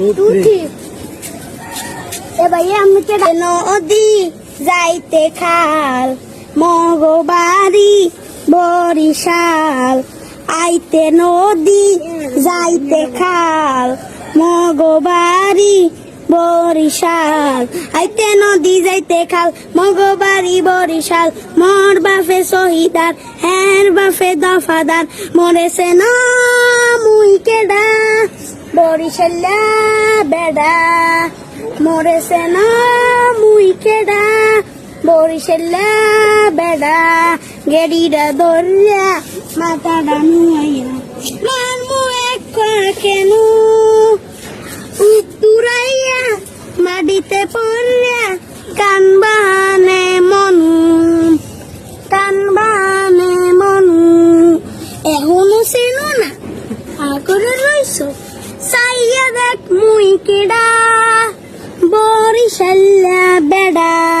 Two two এ ভাই আমি কে নদী যাইতে খাল, মগবাড়ি, বরিশাল। আইতে নদী যাইতে খাল, মগবাড়ি, বরিশাল। আইতে নদী যাইতে খাল, মগবাড়ি, বরিশাল। মোর বাফে শহীদার হ্যার বাফে দফাদার। মরেছে না মুই কেডা বরিশাল্লা বেডা মরেছে না মুই কেডা? বরিশাল্লা বেডা গেডিটা দরিয়া মাথাটা নুয়াইয়া মার মু এক কেন? উত্তুরাইয়া মাটিতে পড়িয়া কান আগরে রইছ। সাইয়া দেখ মুই কেডা। বেড়া।